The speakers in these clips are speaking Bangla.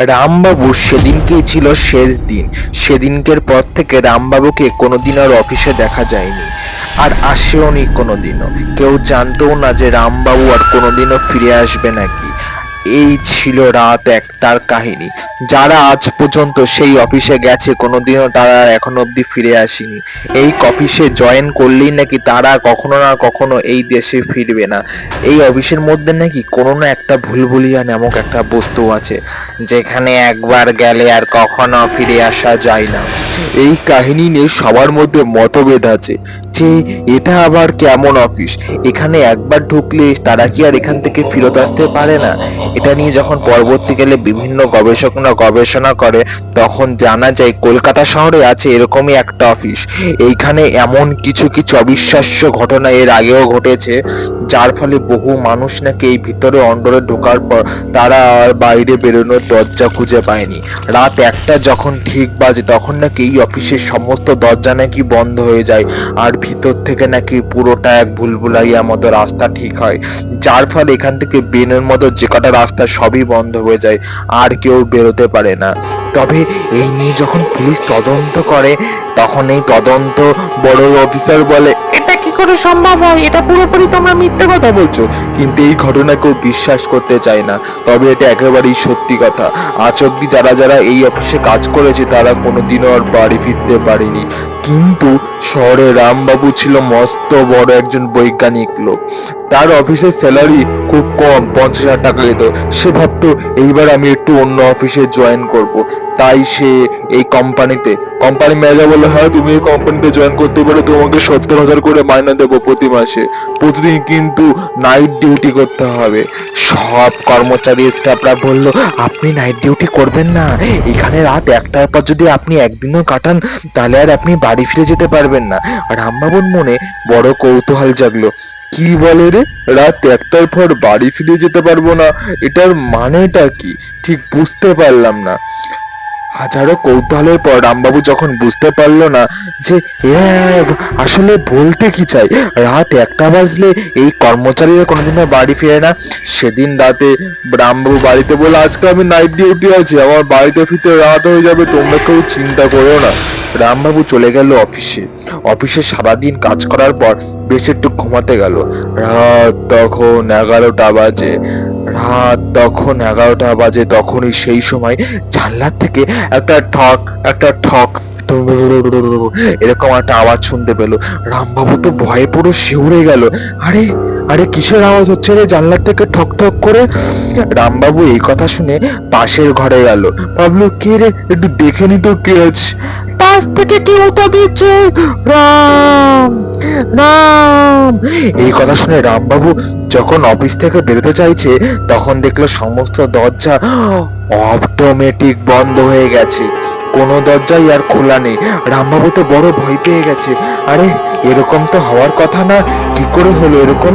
রামবাবু, সেদিনকেই ছিল শেষ দিন। সেদিনকের পর থেকে রামবাবুকে কোনোদিন আর অফিসে দেখা যায়নি। আর আসেওনি কোনোদিনও। কেউ জানতেও না যে রামবাবু আর কোনোদিনও ফিরে আসবে নাকি। এই ছিল রাত একটার কাহিনী। যারা আজ পর্যন্ত সেই অফিসে গেছে, কোনোদিনও তারা এখন অবধি ফিরে আসেনি। এই অফিসে জয়েন করলেই নাকি তারা কখনো না কখনো এই দেশে ফিরবে না। এই অফিসের মধ্যে নাকি কোনো না একটা ভুলভুলিয়া নামক একটা বস্তু আছে, যেখানে একবার গেলে আর কখনো ফিরে আসা যায় না। এই কাহিনী নিয়ে সবার মধ্যে মতভেদ আছে, যে এটা আবার কেমন অফিস? এখানে একবার ঢুকলে তারা কি আর এখান থেকে ফেরত আসতে পারে না? এটা নিয়ে যখন পরবর্তীকালে বিভিন্ন গবেষকরা গবেষণা করে, তখন জানা যায় কলকাতা শহরে আছে এরকমই একটা অফিস এইখানে এমন কিছু কিছু অবিশ্বাস্য ঘটনা এর আগেও ঘটেছে, যার ফলে বহু মানুষ নাকি এই ভিতরে অন্ডরে ঢোকার পর তারা আর বাইরে বেরোনোর দরজা খুঁজে পায়নি। রাত একটা যখন ঠিক বাজে, তখন নাকি এই অফিসের সমস্ত দরজা নাকি বন্ধ হয়ে যায়, আর ভিতর থেকে নাকি পুরোটা এক ভুলভুলাইয়া মতো রাস্তা ঠিক হয়। যার ফলে এখান থেকে বেনের মতো যে কটা রাস্তা সবই বন্ধ হয়ে যায়, আর কেউ বেরোতে পারে না। তবে এই নিয়ে যখন পুলিশ তদন্ত করে, তখন এই তদন্ত বড় অফিসার বলে, এটা করে সম্ভব হয়, এটা পুরোপুরি তোমরা মিথ্যে কথা বলছো। কিন্তু এই ঘটনা কেউ বিশ্বাস করতে চায় না, তবে এটা একেবারেই সত্যি কথা। আজ অব্দি যারা যারা এই অফিসে কাজ করেছে, তারা কোনোদিনও আর বাড়ি ফিরতে পারেনি। কিন্তু শহরে রামবাবু ছিল মস্ত বড় একজন বৈজ্ঞানিক লোক। তার অফিসের স্যালারি খুব কম, পঞ্চাশ হাজার টাকা যেত সে ভাবতো, এইবার আমি একটু অন্য অফিসে জয়েন করব। তাই সে এই কোম্পানিতে কোম্পানি ম্যানেজার বলল হ্যাঁ তুমি এই কোম্পানিতে জয়েন করতে পারো, তোমাকে সত্তর হাজার করে মাইনে দেবো প্রতি মাসে। প্রতিদিন কিন্তু নাইট ডিউটি করতে হবে। সব কর্মচারী স্টাফরা বলল, আপনি নাইট ডিউটি করবেন না। এখানে রাত একটার পর যদি আপনি একদিনও কাটান, তাহলে আর আপনি বাড়ি ফিরে যেতে পারবেন না। আর রামবাবুর মনে বড় কৌতূহল জাগলো। কি বলে রে? রাত একটার পর বাড়ি ফিরে যেতে পারব না? এটার মানেটা কি? ঠিক বুঝতে পারলাম না। হাজারো কৌতূহলের পর রামবাবু যখন বুঝতে পারল না যে আসলে বলতে কি চাই? রাত একটা বাজলে এই কর্মচারীরা কোনোদিনও বাড়ি ফিরে না। সেদিন রাতে রামবাবু বাড়িতে বলে আজকে আমি নাইট ডিউটি আছি, আমার বাড়িতে ফিরতে রাত হয়ে যাবে, তোমরা কেউ চিন্তা করো না। রামবাবু চলে গেল অফিসে। অফিসে সারাদিন কাজ করার পর বেশ একটু ঘুমাতে গেল। রাত তখন এগারোটা বাজে। রাত তখন এগারোটা বাজে, তখনই সেই সময় জানলার থেকে একটা ঠক একটা ঠক, এরকম একটা আওয়াজ শুনতে পেল। রামবাবু তো ভয়ে পুরো শিউরে গেল। আরে আরে কিসের আওয়াজ হচ্ছে রে জানলার থেকে ঠক ঠক করে? রামবাবু এই কথা শুনে পাশের ঘরে গেল। ভাবলো, কে রে? একটু দেখে নি তো কে আছে। পাশ থেকে কি ওটা দিচ্ছে রাম রাম। এই কথা শুনে রামবাবু যখন অফিস থেকে বেরোতে চাইছে, তখন দেখল সমস্ত দরজা অটোমেটিক বন্ধ হয়ে গেছে। কোনো দরজাই আর খোলা নেই। রামবাবু তো বড় ভয় পেয়ে গেছে। আরে, এরকম তো হওয়ার কথা না। কি করে হলো এরকম?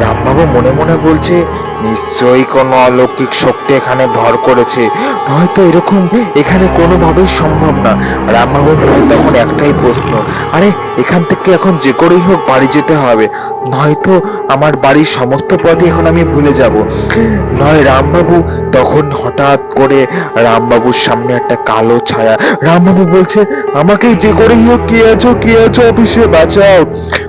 রামবাবু মনে মনে বলছে, নিশ্চয়ই কোনো অলৌকিক শক্তি এখানে ভর করেছে। নয়তো এরকম এখানে কোনোভাবেই সম্ভব না। রামবাবুর মনে তখন একটাই প্রশ্ন, আরে, এখান থেকে এখন যে করেই হোক বাড়ি যেতে হবে। নয়তো আমার বাড়ির সমস্ত পথই এখন আমি ভুলে যাব। নয়, রামবাবু তখন হঠাৎ করে রামবাবুর সামনে একটা কালো ছায়া, রামবাবু বলছে, আমাকে যে করেই হোক, কে আছো কে আছো, অফিসে বাঁচাও।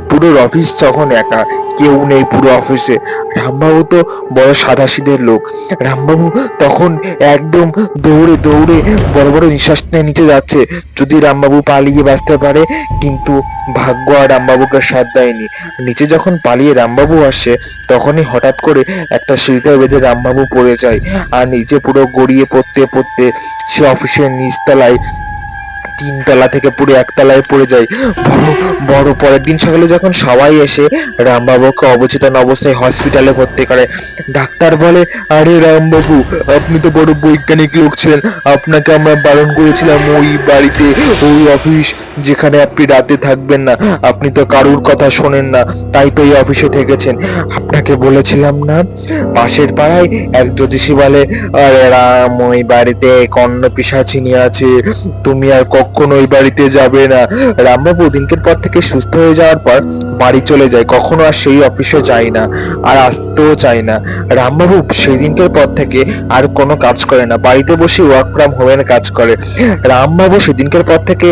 পুরো অফিস তখন একা, কেউ নেই পুরো অফিসে রামবাবু তো বড় সাদাসিদের লোক। রামবাবু তখন একদম দৌড়ে দৌড়ে বড় বড় নিঃশ্বাস নিয়ে নিচে যাচ্ছে। যদি রামবাবু পালিয়ে বাঁচতে পারে, কিন্তু ভাগ্য আর রামবাবুকে সাথ দেয়নি। নিচে যখন পালিয়ে রামবাবু আসে, তখনই হঠাৎ করে একটা সিঁড়িতে বেঁধে রামবাবু পড়ে যায়। আর নিচে পুরো গড়িয়ে পড়তে পড়তে সে অফিসের নিচতলায় তিনতলা থেকে পুরো একতলায় পড়ে যায়। বড় বড় পরের দিন সকালে যখন সবাই এসে রামবাবুকে অবচেতন অবস্থায় হসপিটালে ভর্তি করে, ডাক্তার বলে, আরে রামবাবু, আপনি তো বড় বৈজ্ঞানিক লোক ছিলেন। আপনাকে আমরা বারণ করেছিলাম ওই বাড়িতে, ওই অফিস যেখানে আপনি রাতে থাকবেন না। আপনি তো কারুর কথা শোনেন না, তাই তো এই অফিসে থেকেছেন। আপনাকে বলেছিলাম না, পাশের পাড়ায় এক জ্যোতিষী বলে, আরে রাম, ওই বাড়িতে কর্ণ পিসাচিনী আছে। তুমি আর কখনো ওই বাড়িতে যাবে না। রামবাবু দিনকের পর থেকে সুস্থ হয়ে যাওয়ার পর বাড়ি চলে যায়। কখনো আর সেই অফিসে যায় না, আর আসতেও চায় না। রামবাবু সেই দিনকের পর থেকে আর কোনো কাজ করে না। বাড়িতে বসে ওয়ার্ক ফ্রম হোমের কাজ করে। রামবাবু সেদিনকের পর থেকে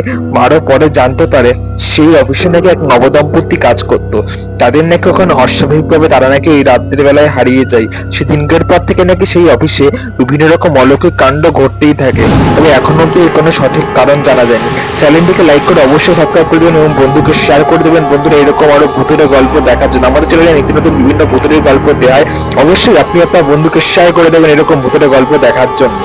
আরও পরে জানতে পারে, সেই অফিসে নাকি এক নবদম্পতি কাজ করত। তাদের নাকি ওখানে অস্বাভাবিকভাবে তারা নাকি এই রাত্রের বেলায় হারিয়ে যায়। সেদিনকের পর থেকে নাকি সেই অফিসে বিভিন্ন রকম অলৌকিক কাণ্ড ঘটতেই থাকে। তবে এখনও অব্দি এর কোনো সঠিক কারণ জানা যায়নি। চ্যানেলটিকে লাইক করে অবশ্যই সাবস্ক্রাইব করে দেবেন এবং বন্ধুকে শেয়ার করে দেবেন। বন্ধুরা, এরকম আরও ভূতের গল্প দেখার জন্য। আমাদের চ্যানেলে নিত্য নতুন বিভিন্ন ভূতের গল্প দেয় অবশ্যই আপনি আপনার বন্ধুকে শেয়ার করে দেবেন এরকম ভূতের গল্প দেখার জন্য।